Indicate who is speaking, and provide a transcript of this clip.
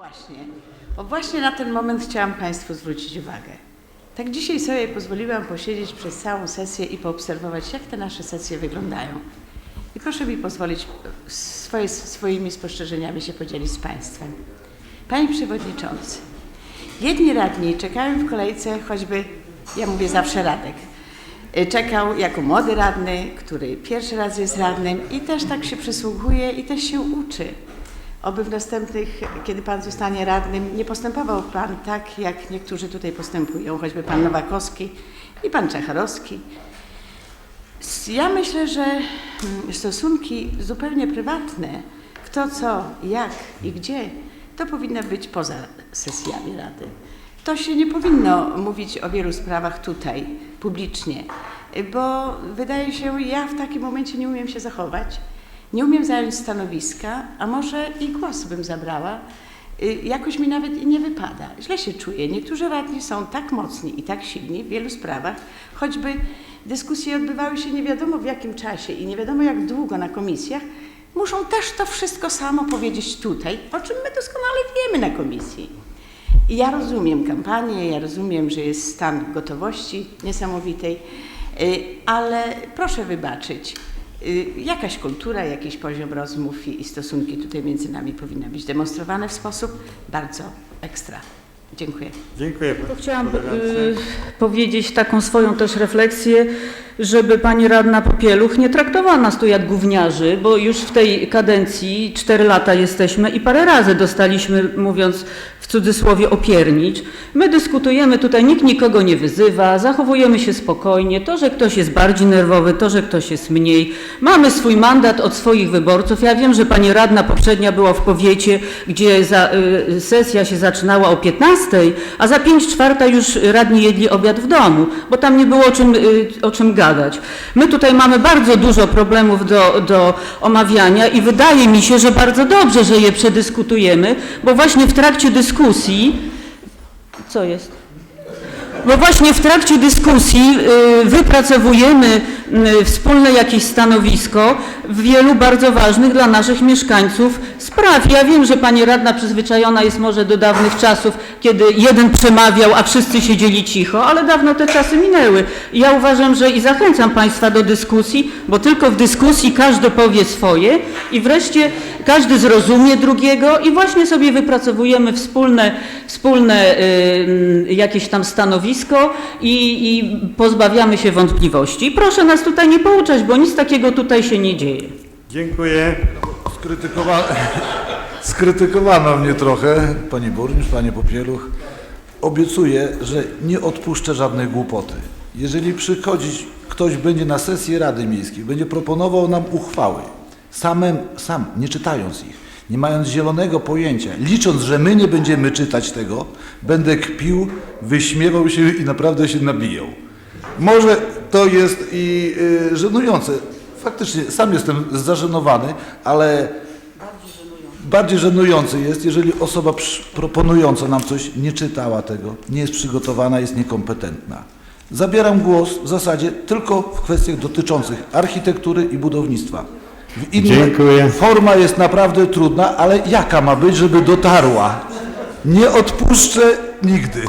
Speaker 1: Właśnie, bo właśnie na ten moment chciałam Państwu zwrócić uwagę. Tak dzisiaj sobie pozwoliłam posiedzieć przez całą sesję i poobserwować, jak te nasze sesje wyglądają. I proszę mi pozwolić swoje, swoimi spostrzeżeniami się podzielić z Państwem. Panie Przewodniczący, jedni radni czekają w kolejce choćby, ja mówię zawsze Radek, czekał jako młody radny, który pierwszy raz jest radnym i też tak się przysłuchuje i też się uczy. Oby w następnych, kiedy Pan zostanie radnym, nie postępował Pan tak, jak niektórzy tutaj postępują, choćby Pan Nowakowski i Pan Czacharowski. S- Ja myślę, że mm, stosunki zupełnie prywatne, kto co, jak i gdzie, to powinno być poza sesjami Rady. To się nie powinno mówić o wielu sprawach tutaj, publicznie, bo wydaje się, ja w takim momencie nie umiem się zachować, nie umiem zająć stanowiska, a może i głos bym zabrała. Y, Jakoś mi nawet i nie wypada. Źle się czuję. Niektórzy radni są tak mocni i tak silni w wielu sprawach, choćby dyskusje odbywały się nie wiadomo w jakim czasie i nie wiadomo jak długo na komisjach, muszą też to wszystko samo powiedzieć tutaj, o czym my doskonale wiemy na komisji. I ja rozumiem kampanię, ja rozumiem, że jest stan gotowości niesamowitej, y, ale proszę wybaczyć, jakaś kultura, jakiś poziom rozmów i, i stosunki tutaj między nami powinny być demonstrowane w sposób bardzo ekstra. Dziękuję.
Speaker 2: Dziękuję.
Speaker 3: To chciałam y, powiedzieć taką swoją też refleksję, żeby pani radna Popieluch nie traktowała nas tu jak gówniarzy, bo już w tej kadencji cztery lata jesteśmy i parę razy dostaliśmy, mówiąc w cudzysłowie, opiernicz. My dyskutujemy tutaj, nikt nikogo nie wyzywa, zachowujemy się spokojnie. To, że ktoś jest bardziej nerwowy, to, że ktoś jest mniej. Mamy swój mandat od swoich wyborców. Ja wiem, że pani radna poprzednia była w powiecie, gdzie za, y, sesja się zaczynała o 15, a za 5 czwarta już radni jedli obiad w domu, bo tam nie było o czym, y, o czym gadać. My tutaj mamy bardzo dużo problemów do, do omawiania i wydaje mi się, że bardzo dobrze, że je przedyskutujemy, bo właśnie w trakcie dyskusji. Co jest? Bo właśnie w trakcie dyskusji y, wypracowujemy wspólne jakieś stanowisko w wielu bardzo ważnych dla naszych mieszkańców spraw. Ja wiem, że pani radna przyzwyczajona jest może do dawnych czasów, kiedy jeden przemawiał, a wszyscy siedzieli cicho, ale dawno te czasy minęły. Ja uważam, że i zachęcam państwa do dyskusji, bo tylko w dyskusji każdy powie swoje i wreszcie każdy zrozumie drugiego i właśnie sobie wypracowujemy wspólne, wspólne y, jakieś tam stanowisko i, i pozbawiamy się wątpliwości. Proszę nas tutaj nie pouczać, bo nic takiego tutaj się nie dzieje.
Speaker 2: Dziękuję.
Speaker 4: Skrytykowa... Skrytykowano mnie trochę, pani burmistrz, panie Popieluch. Obiecuję, że nie odpuszczę żadnej głupoty. Jeżeli przychodzić ktoś będzie na sesję Rady Miejskiej, będzie proponował nam uchwały, samym, sam, nie czytając ich, nie mając zielonego pojęcia, licząc, że my nie będziemy czytać tego, będę kpił, wyśmiewał się i naprawdę się nabijał. Może to jest i y, żenujące. Faktycznie sam jestem zażenowany, ale bardziej żenujące jest, jeżeli osoba proponująca nam coś nie czytała tego, nie jest przygotowana, jest niekompetentna. Zabieram głos w zasadzie tylko w kwestiach dotyczących architektury i budownictwa. W innych
Speaker 2: Dziękuję.
Speaker 4: forma jest naprawdę trudna, ale jaka ma być, żeby dotarła? Nie odpuszczę nigdy.